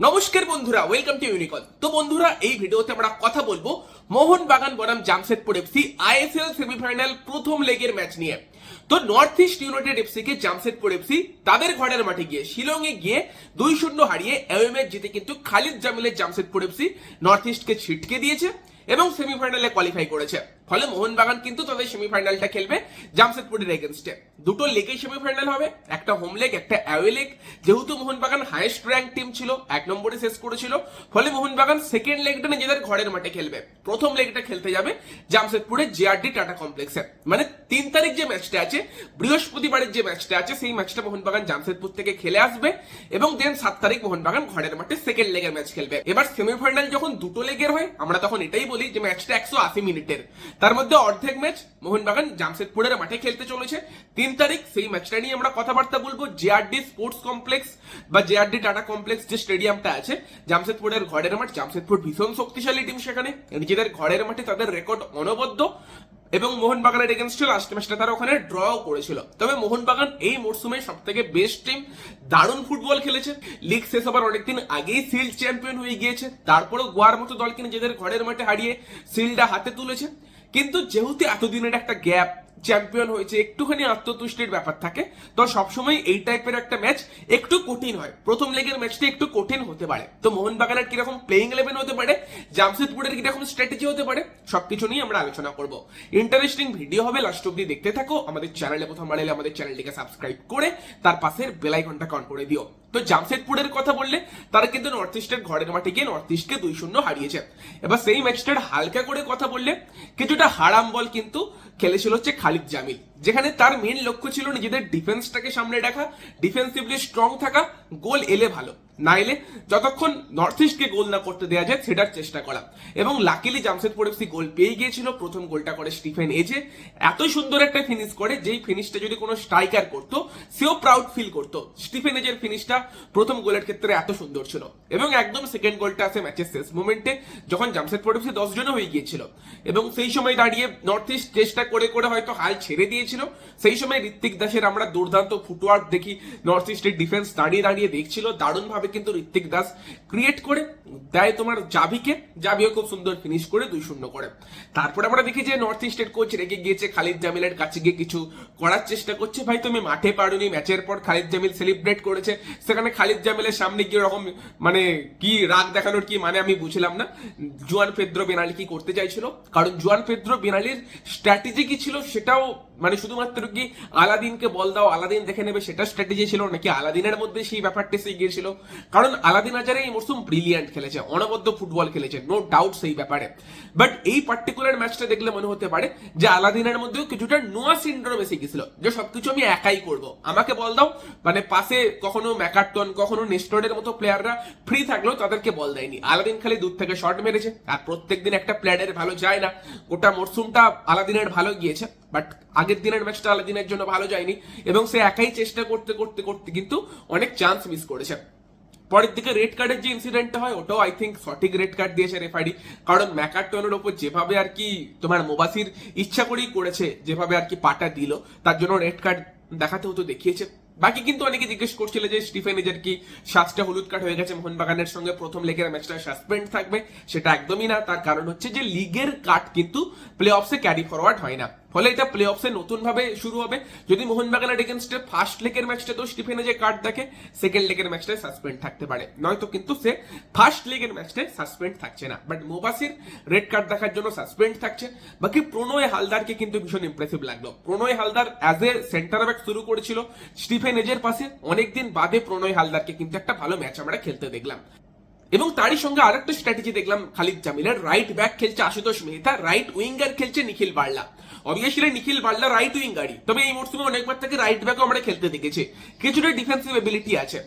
নমস্কার বন্ধুরা welcome to ইউনিকন তো বন্ধুরা, এই ভিডিওতে আমরা কথা বলব মোহন বাগান বনাম জামশেদপুর এফসি আইএসএল সেমিফাইনাল প্রথম লেগের ম্যাচ নিয়ে। তো নর্থ ইস্ট ইউনাইটেড এফসি কে জামশেদপুর এফসি তাদের ঘরের মাঠে গিয়ে শিলং এ গিয়ে দুই শূন্য হারিয়ে অ্যাওয়ে ম্যাচ জিতে কিন্তু খালিদ জামিলের জামশেদপুর এফসি নর্থ ইস্টকে ছিটকে দিয়েছে। এবং সেমিফাইনালে কোয়ালিফাই করেছে। ফলে মোহনবাগান কিন্তু তাদের সেমিফাইনালটা খেলবে জামশেদপুরের এগেনস্টে দুটো লেগেই সেমিফাইনাল হবে, একটা হোম লেগ একটা অ্যাওয়ে লেগ যেহেতু মোহনবাগান হাইয়েস্ট র্যাঙ্ক টিম ছিল, এক নম্বরে শেষ করেছিল, ফলে মোহনবাগান সেকেন্ড লেগটা নিজেদের ঘরের মাঠে খেলবে। প্রথম লেগটা খেলতে যাবে জামশেদপুরের জেআরডি টাটা কমপ্লেক্সে মানে তিন তারিখ যে ম্যাচটা আছে, বৃহস্পতিবারের যে ম্যাচটা আছে, সেই ম্যাচটা মোহনবাগান জামশেদপুর থেকে খেলে আসবে এবং দেন সাত তারিখ মোহনবাগান ঘরের মাঠে সেকেন্ড লেগের ম্যাচ খেলবে। এবার সেমিফাইনাল যখন দুটো লেগের হয়, আমরা তখন এটাই বলি যে ম্যাচটা একশো আশি মিনিটের। তার মধ্যে অর্ধেক ম্যাচ মোহনবাগান জামশেদপুরের মাঠে খেলতে চলেছে। তিন তারিখ সেই ম্যাচটা নিয়ে আমরা কথাবার্তা বলব। জেআরডি স্পোর্টস কমপ্লেক্স বা জেআরডি টাটা কমপ্লেক্স যে স্টেডিয়ামটা আছে, জামশেদপুরের ঘরের মাঠ, জামশেদপুর ভীষণ শক্তিশালী টিম সেখানে। নিজেদের ঘরের মাঠে তাদের রেকর্ড অনবদ্য। এবং মোহনবাগানের এগেনস্টে লাস্ট ম্যাচটা তারা ওখানে ড্র করেছিল। তবে মোহনবাগান এই মরসুমে সব থেকে বেস্ট টিম দারুণ ফুটবল খেলেছে। লিগ শেষ হবার অনেকদিন আগেই সিল্ড চ্যাম্পিয়ন হয়ে গিয়েছে। তারপরেও গোয়ার মতো দল কিনে নিজেদের ঘরের মাঠে হারিয়ে সিলটা হাতে তুলেছে। কিন্তু যেহেতু এতদিনের একটা গ্যাপ চ্যাম্পিয়ন হয়েছে, একটুখানি আত্মতুষ্টির ব্যাপার থাকে। তো সবসময় এই টাইপের একটা ম্যাচ একটু কঠিন হয়। প্রথম লেগের ম্যাচটা একটু কঠিন হতে পারে। তো মোহনবাগানের কীরকম প্লেইং ইলেভেন হতে পারে জামশেদপুরের কীরকম স্ট্র্যাটেজি হতে পারে, সবকিছু নিয়ে আমরা আলোচনা করব। ইন্টারেস্টিং ভিডিও হবে লাস্ট অব্দি দেখতে থাকো। আমাদের চ্যানেলে প্রথমবার এলে আমাদের চ্যানেলটিকে সাবস্ক্রাইব করে, তার পাশের বেলাইকনটা অন করে দিও। তো জামশেদপুরের কথা বললে, তারা কিন্তু নর্থ ইস্টের ঘরের মাঠে গিয়ে নর্থ ইস্টকে দুই শূন্য হারিয়েছে। এবার সেই ম্যাচটার হালকা করে কথা বললে, কিছুটা হারাম বল কিন্তু খেলেছিল হচ্ছে খালিদ জামিল। যেখানে তার মেন লক্ষ্য ছিল নিজেদের ডিফেন্সটাকে সামনে রাখা ডিফেন্সিভলি স্ট্রং থাকা গোল এলে ভালো। না এলে যতক্ষণ নর্থ ইস্টকে গোল না করতে দেওয়া যায়, সেটার চেষ্টা করা। এবং লাকিলি জামশেদপুর এফসি গোল পেয়ে গিয়েছিল, প্রথম গোলটা করে স্টিফেন এজে। এত সুন্দর একটা ফিনিশ করে, যেই ফিনিশটা যদি কোনো স্ট্রাইকার করতো, সেও প্রাউড ফিল করতো। স্টিফেন এজের ফিনিশটা প্রথম গোলের ক্ষেত্রে এত সুন্দর ছিল। এবং একদম সেকেন্ড গোলটা আসে ম্যাচের শেষ মোমেন্টে যখন জামশেদপুর এফসি দশ জনে হয়ে গিয়েছিল। এবং সেই সময় দাঁড়িয়ে নর্থ ইস্ট চেষ্টা করে করে হয়তো হাল ছেড়ে দিয়েছিল সেই সময় ঋত্বিক দাসের আমরা দুর্দান্ত ফুটওয়ার্ক দেখি নর্থ ইস্টের ডিফেন্স দাঁড়িয়ে দাঁড়িয়ে দেখছিল, দারুণভাবে কিন্তু ঋত্বিক দাস ক্রিয়েট করে, দেয় তোমার জাভিকে, জাভিও খুব সুন্দর ফিনিশ করে দুই শূন্য করে। তারপরে আমরা দেখি যে নর্থ ইস্টের কোচ রেগে গিয়েছে, খালিদ জামিলের কাছে গিয়ে কিছু করার চেষ্টা করছে। ভাই, তুমি মাঠে পারোনি ম্যাচের পর খালিদ জামিল সেলিব্রেট করেছে। সেখানে খালিদ জামিলের সামনে কি রকম মানে কি রাগ দেখানোর কি মানে আমি বুঝলাম না। জুয়ান পেদ্রো বেনালি কি করতে চাইছিল? কারণ জুয়ান পেদ্রো বেনালির স্ট্র্যাটেজি কি ছিল সেটাও মানে শুধুমাত্র কি আলাদিনকে বল দাও, আলাদিন দেখে নেবে সেটা স্ট্র্যাটেজি ছিল, নাকি আলাদিনের মধ্যে সেই ব্যাপারটা এসে গিয়েছিল? কারণ আলাদিন আজারে এই মরসুম ব্রিলিয়ান্ট খেলেছে, অনবদ্য ফুটবল খেলেছে নো ডাউট সেই ব্যাপারে। বাট এই পার্টিকুলার ম্যাচটা দেখলে মনে হতে পারে যে আলাদিনের মধ্যেও কিছুটা নোয়া সিন্ড্রোম এসে গেছিল যে সবকিছু আমি একাই করব। আমাকে বল দাও মানে পাশে কখনো ম্যাকারটন, কখনো নেস্টরের মতো প্লেয়াররা ফ্রি থাকলেও তাদেরকে বল দেয়নি। আলাদিন খালি দূর থেকে শট মেরেছে, আর প্রত্যেকদিন একটা প্লেয়ারের ভালো যায় না। গোটা মরসুমটা আলাদিনের ভালো গিয়েছে বাট আগের দিনের ম্যাচটা আলাদিনের জন্য ভালো যায়নি এবং সে একাই চেষ্টা করতে করতে করতে কিন্তু অনেক চান্স মিস করেছে। পরের দিকে রেড কার্ডের যে ইনসিডেন্টটা হয়, ওটাও আই থিঙ্ক সঠিক রেড কার্ড দিয়েছে রেফারি কারণ ম্যাকারটনের ওপর যেভাবে আর কি তোমার মোবাসির ইচ্ছা করেই করেছে, যেভাবে আর কি পাটা দিল, তার জন্য রেড কার্ড দেখাতে হতো দেখিয়েছে। বাকি কিন্তু অনেকে জিজ্ঞেস করছিল যে, স্টিফেন এজের কি সাতটা হলুদ কার্ড হয়ে গেছে মোহনবাগানের সঙ্গে প্রথম লেগের ম্যাচটা সাসপেন্ড থাকবে? সেটা একদমই না। তার কারণ হচ্ছে যে লিগের কার্ড কিন্তু প্লে অফসে ক্যারি ফরওয়ার্ড হয় না। ফলে এটা প্লে অফসে নতুন ভাবে শুরু হবে। যদি মোহনবাগানের এগেনস্টে ফার্স্ট লেগের ম্যাচটা তো স্টিফেন যে কার্ড দেখে সেকেন্ড লেগের ম্যাচটায় সাসপেন্ড থাকতে পারে। নয়তো কিন্তু সে ফার্স্ট লেগের ম্যাচটায় সাসপেন্ড থাকছে না। বাট মোবাসির রেড কার্ড দেখার জন্য সাসপেন্ড থাকছে। বাকি প্রণয় হালদারকে কিন্তু ভীষণ ইমপ্রেসিভ লাগল। Pranoy Halder as a centre back শুরু করেছিল স্টিফেন এজের পাশে। অনেকদিন বাদে প্রণয় হালদারকে কিন্তু একটা ভালো ম্যাচ আমরা খেলতে দেখলাম। এবং তারই সঙ্গে আরেকটা স্ট্র্যাটেজি দেখলাম খালিদ জামিলের। রাইট ব্যাক খেলছে আশুতোষ মেহতা রাইট উইঙ্গার খেলছে নিখিল বার্লা। অবভিয়াসলি নিখিল বার্লা রাইট উইঙ্গারই তবে এই মরসুমে অনেকবার তাকে রাইট ব্যাকও আমরা খেলতে দেখেছি। কিছুটা ডিফেন্সিভ এবিলিটি আছে।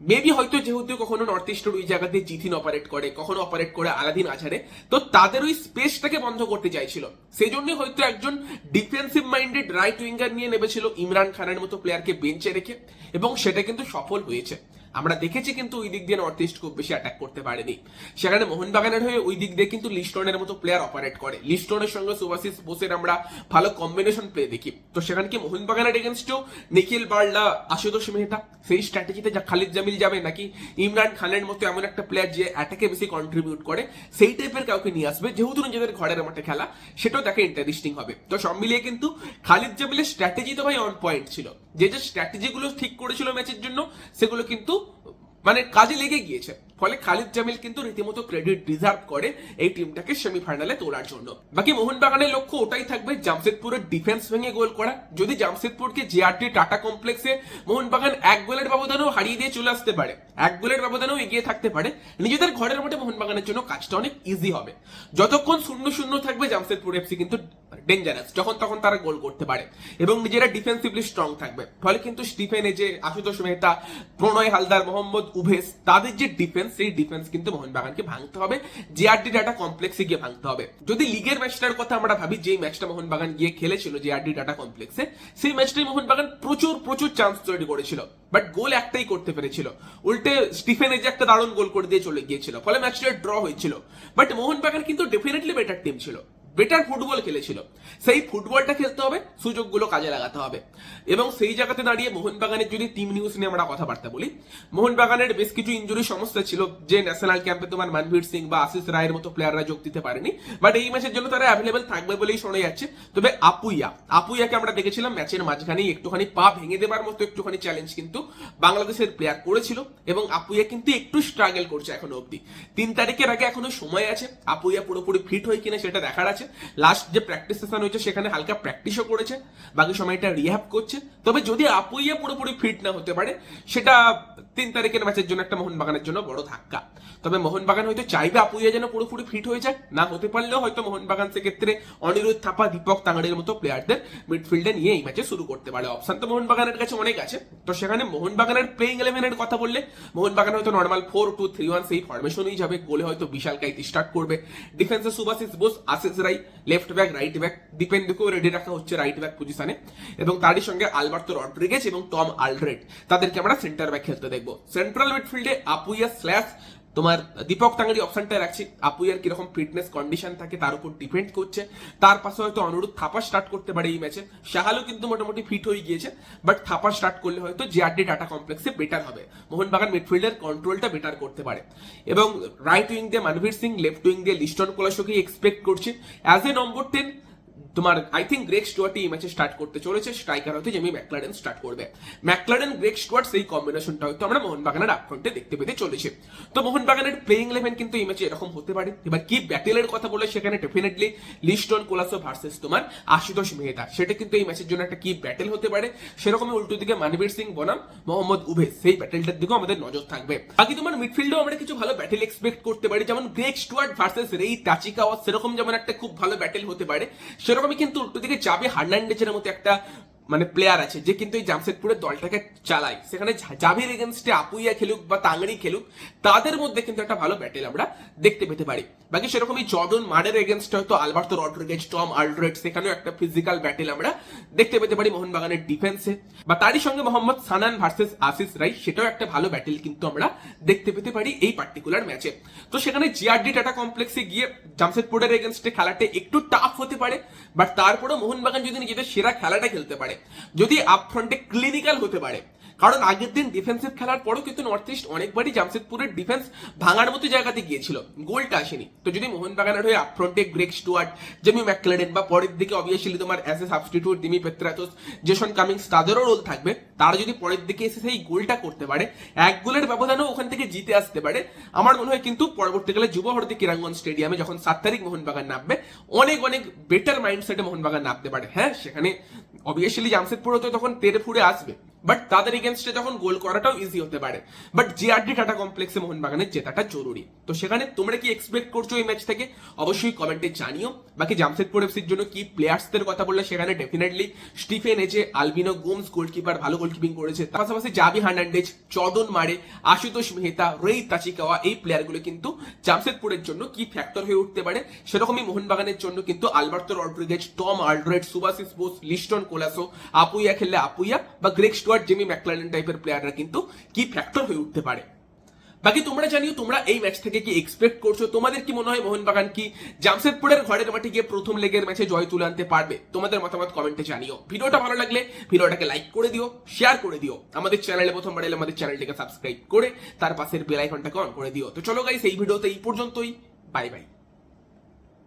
মেবি হয়তো যেহেতু কখনো নর্থ ইস্টের ওই জায়গাতে জিথিন অপারেট করে, কখনো অপারেট করে আলাদিন আঝারে তো তাদের ওই স্পেসটাকে বন্ধ করতে চাইছিল। সেই জন্য হয়তো একজন ডিফেন্সিভ মাইন্ডেড রাইট উইঙ্গার নিয়ে নেমেছিল ইমরান খানের মতো প্লেয়ারকে বেঞ্চে রেখে, এবং সেটা কিন্তু সফল হয়েছে। আমরা দেখেছি কিন্তু ওই দিক দিয়ে নর্থ ইস্ট খুব বেশি অ্যাটাক করতে পারেনি। সেখানে মোহনবাগানের হয়ে ওই দিক দিয়ে কিন্তু লিস্টনের মতো প্লেয়ার অপারেট করে। লিস্টনের সঙ্গে সুভাশিস বোসের আমরা ভালো কম্বিনেশন প্লে দেখি। তো সেখানে কি মোহনবাগানের এগেনস্টেও নিখিল বার্লা, আশুতোষ মেহতা? সেই স্ট্র্যাটেজিতে যা খালিদ জামিল যাবে নাকি? ইমরান খানের মতো এমন একটা প্লেয়ার যে অ্যাটাকে বেশি কন্ট্রিবিউট করে, সেই টাইপের কাউকে নিয়ে আসবে। যেহেতু নিজেদের ঘরের মাঠে খেলা, সেটাও দেখে ইন্টারেস্টিং হবে। তো সব মিলিয়ে কিন্তু খালিদ জামিলের স্ট্র্যাটেজি তো ভাই অন পয়েন্ট ছিল। যে যে স্ট্র্যাটেজিগুলো ঠিক করেছিল ম্যাচের জন্য, সেগুলো কিন্তু মানে কাজে লেগে গিয়েছে। ফলে খালিদ জামিল কিন্তু রীতিমতো ক্রেডিট ডিজার্ভ করে এই টিমটাকে সেমিফাইনালে তোলার জন্য। বাকি মোহনবাগানের লক্ষ্য ওটাই থাকবে, জামশেদপুরের ডিফেন্স ভেঙে গোল করা। যদি জামশেদপুরকে জিআরটি টাটা কমপ্লেক্সে মোহনবাগান এক গোলের ব্যবধানেও হারিয়ে দিয়ে চলে আসতে পারে, এক গোলের ব্যবধানেও এগিয়ে থাকতে পারে, নিজেদের ঘরের মাঠে মোহনবাগানের জন্য কাজটা অনেক ইজি হবে। যতক্ষণ শূন্য শূন্য থাকবে জামশেদপুর এফসি কিন্তু ডেঞ্জারাস যখন তখন তারা গোল করতে পারে। এবং নিজেরা ডিফেন্সিভলি স্ট্রং থাকবে। ফলে কিন্তু স্টিফেন এজে আশুতোষ মেহতা, প্রণয় হালদার, মোহাম্মদ উভেস, তাদের যে ডিফেন্স সেই ডিফেন্স কিন্তু মোহনবাগানকে ভাঙতে হবে। জিআরডি ডাটা কমপ্লেক্সে গিয়ে ভাঙতে হবে। যদি লিগের ম্যাচটার কথা আমরা ভাবি যে ম্যাচটা মোহনবাগান গিয়ে খেলেছিল জিআরডি ডাটা কমপ্লেক্সে সেই ম্যাচটাই মোহনবাগান প্রচুর প্রচুর চান্স তৈরি করেছিল। বাট গোল একটাই করতে পেরেছিল। উল্টে স্টিফেন এজে একটা দারুণ গোল করে দিয়ে চলে গিয়েছিল। ফলে ম্যাচটা ড্র হয়েছিল। বাট মোহনবাগান কিন্তু ডেফিনেটলি বেটার টিম ছিল। বেটার ফুটবল খেলেছিল। সেই ফুটবলটা খেলতে হবে, সুযোগগুলো কাজে লাগাতে হবে। এবং সেই জায়গাতে দাঁড়িয়ে মোহনবাগানের যদি টিম নিউজ নিয়ে আমরা কথাবার্তা বলি, মোহনবাগানের বেশ কিছু ইঞ্জুরি সমস্যা ছিল, যে ন্যাশনাল ক্যাম্পে তোমার মানভীর সিং বা আশিস রায়ের মতো প্লেয়াররা যোগ দিতে পারেনি। বাট এই ম্যাচের জন্য তারা অ্যাভেলেবেল থাকবে বলেই শোনা যাচ্ছে। তবে আপুইয়া, আপুইয়াকে আমরা দেখেছিলাম ম্যাচের মাঝখানেই একটুখানি পা ভেঙে দেবার মতো একটুখানি চ্যালেঞ্জ কিন্তু বাংলাদেশের প্লেয়ার করেছিল এবং আপুইয়া কিন্তু একটু স্ট্রাগল করছে এখনও অবধি। তিন তারিখের আগে এখনও সময় আছে, আপুইয়া পুরোপুরি ফিট হয় কিনা সেটা দেখার আছে। লাস্ট যে প্র্যাকটিস সেশন হয়েছে, সেখানে হালকা প্র্যাকটিসও করেছে। বাকি সময়টা রিহ্যাব করছে। তবে যদি আপুইয়া পুরোপুরি ফিট না হতে পারে, সেটা তিন তারিখের ম্যাচের জন্য একটা মোহনবাগানের জন্য বড় ধাক্কা। তবে মোহনবাগান হয়তো চাইবে আপুইয়া যেন পুরোপুরি ফিট হয়ে যায়। না হতে পারলেও হয়তো মোহনবাগান সেক্ষেত্রে অনিরুদ্ধ থাপা, দীপক তাঙ্গাড়ের মতো প্লেয়ারদের মিডফিল্ডে নিয়ে এই ম্যাচে শুরু করতে পারে। অপশন তো মোহনবাগানের কাছে অনেক আছে। তো সেখানে মোহনবাগানের প্লেইং ইলেভেনের কথা বললে, মোহনবাগান হয়তো normal four two three one সেই ফরমেশনেই যাবে। গোলে হয়তো বিশাল কাইতি স্টার্ট করবে। ডিফেন্সে Subhasish Bose, Ashish Rai left back right back দীপেন্দুকেও ready রাখা হচ্ছে রাইট ব্যাক পজিশনে এবং তারই সঙ্গে আলবার্তো রড্রিগেজ এবং টম আলড্রেড। তাদেরকে আমরা সেন্টার ব্যাক খেলতে দেখব। সেন্ট্রাল মিডফিল্ডে আপুইয়া স্ল্যাশ তোমার দীপক তাঙ্গারি অপশনটা রাখছি। আপুইয়ার কীরকম ফিটনেস কন্ডিশন থাকে, তার উপর ডিপেন্ড করছে। তার পাশে হয়তো অনুরোধ থাপা স্টার্ট করতে পারে এই ম্যাচে শাহালু কিন্তু মোটামুটি ফিট হয়ে গিয়েছে বাট থাপা স্টার্ট করলে হয়তো জিআরডি টাটা কমপ্লেক্সে বেটার হবে। মোহনবাগান মিডফিল্ডের কন্ট্রোলটা বেটার করতে পারে। এবং রাইট উইং দিয়ে মানভীর সিং লেফট উইং দিয়ে লিস্টন কোলাসোকে এক্সপেক্ট করছে। অ্যাজ এ নম্বর টেন তোমার আই থিঙ্ক গ্রেক স্টুয়ার্ট এই ম্যাচে স্টার্ট করতে চলেছে স্ট্রাইকার হয়তো জেমি ম্যাকলারেন স্টার্ট করবে। ম্যাকলারেন গ্রেক স্টুয়ার্ট সেই কম্বিনেশনটা হয়তো আমরা মোহনবাগানের আপফ্রন্টে দেখতে পেতে চলেছে। তো মোহনবাগানের প্লেইং ইলেভেন কিন্তু এই ম্যাচে এরকম হতে পারে। এবার কি ব্যাটেলের কথা বলে সেখানে ডেফিনেটলি লিস্টন কোলাসো ভার্সেস তোমার আশুতোষ মেহতা। সেটা কিন্তু এই ম্যাচের জন্য একটা কি ব্যাটেল হতে পারে। সেরকমই উল্টো দিকে মানবীর সিং বনাম, মোহাম্মদ উভেস সেই ব্যাটেলটার দিকেও আমাদের নজর থাকবে। বাকি তোমার মিডফিল্ডেও আমরা কিছু ভালো ব্যাটেল এক্সপেক্ট করতে পারি। যেমন গ্রেক স্টুয়ার্ট ভার্সেস রেই তাচিকাওয়া সেরকম যেমন একটা খুব ভালো ব্যাটেল হতে পারে। সেরকমই কিন্তু উল্টো দিকে যাবে হার্নান্ডেজের মতো একটা মানে প্লেয়ার আছে, যে কিন্তু এই জামশেদপুরের দলটাকে চালায়। সেখানে জাভির এগেনস্টে আপুইয়া খেলুক বা তাংড়ি খেলুক, তাদের মধ্যে কিন্তু একটা ভালো ব্যাটেল আমরা দেখতে পেতে পারি। বাকি সেরকমই জর্ডন মার্ডের এগেনস্টে হয়তো আলবার্তো রড্রিগেজ টম আলড্রেড সেখানেও একটা ফিজিক্যাল ব্যাটেল আমরা দেখতে পেতে পারি মোহনবাগানের ডিফেন্সে বা তারই সঙ্গে মোহাম্মদ সানান ভার্সেস আশিস রাই, সেটাও একটা ভালো ব্যাটেল কিন্তু আমরা দেখতে পেতে পারি এই পার্টিকুলার ম্যাচে তো সেখানে জিআরডি টাটা কমপ্লেক্সে গিয়ে জামশেদপুরের এগেনস্টে খেলাটা একটু টাফ হতে পারে বাট তারপরেও মোহনবাগান যদি নিজেদের সেরা খেলাটা খেলতে পারে যদি আপ ফ্রন্টে ক্লিনিক্যাল হতে পারে কারণ আগের দিন ডিফেন্সিভ খেলার পরও কিন্তু নর্থ ইস্ট অনেকবারই জামশেদপুরের ডিফেন্স ভাঙার মতো জায়গাতে গিয়েছিল। গোলটা আসেনি। তো যদি মোহনবাগানের হয়ে আপফ্রন্টে গ্রেক স্টুয়ার্ট জেমি ম্যাকলেডেন বা পরের দিকে অবভিয়াসলি তোমার as a substitute Dimi Petratos Jason Cummings তাদেরও রোল থাকবে। তারা যদি পরের দিকে এসে সেই গোলটা করতে পারে, এক গোলের ব্যবধানেও ওখান থেকে জিতে আসতে পারে। আমার মনে হয় কিন্তু পরবর্তীকালে যুব ভারতী কিরাঙ্গন স্টেডিয়ামে যখন সাত তারিখ মোহনবাগান নামবে, অনেক অনেক বেটার মাইন্ডসেটে মোহনবাগান নামতে পারে। হ্যাঁ সেখানে অবভিয়াসলি জামশেদপুরও তো তখন তেরে ফুড়ে আসবে। বাট তাদের এগেনস্টে তখন গোল করাটাও ইজি হতে পারে। বাট জিআরডি টাটা কমপ্লেক্সে মোহনবাগানের জেতাটা জরুরি। তো সেখানে তোমরা কি এক্সপেক্ট করছ এই ম্যাচ থেকে? অবশ্যই কমেন্টে জানিও। বাকি জামশেদপুর এফসির জন্য কি প্লেয়ার্সদের কথা বললে সেখানে definitely Stephen Eze, Albino Gomes goalkeeper ভালো গোলকিপিং করেছে। তার পাশাপাশি জাবি হার্নান্ডেজ চদন মারে, আশুতোষ মেহতা রেই তাচিকাওয়া এই প্লেয়ারগুলো কিন্তু জামশেদপুরের জন্য কি ফ্যাক্টর হয়ে উঠতে পারে সেরকমই মোহনবাগানের জন্য কিন্তু Alberto Rodriguez, Tom Aldred, Subhasish Bose, Liston Colaco, Apuia খেললে আপুইয়া বা গ্রেক স্টুয়ার্ট জেমি ম্যাকলারেন টাইপের প্লেয়াররা কিন্তু কি ফ্যাক্টর হয়ে উঠতে পারে? বাকি তোমরা জানিও, তোমরা এই ম্যাচ থেকে কি এক্সপেক্ট করছ? তোমাদের কি মনে হয় মোহনবাগান কি জামশেদপুরের ঘরের মাঠে গিয়ে প্রথম লেগের ম্যাচে জয় তুলে আনতে পারবে? তোমাদের মতামত কমেন্টে জানিও। ভিডিওটা ভালো লাগলে ভিডিওটাকে লাইক করে দিও শেয়ার করে দিও। আমাদের চ্যানেলে প্রথমবার এলে আমাদের চ্যানেলটিকে সাবস্ক্রাইব করে, তার পাশের বেল আইকনটাকে অন করে দিও। তো চলো গাইস এই ভিডিওতে এই পর্যন্তই। Bye bye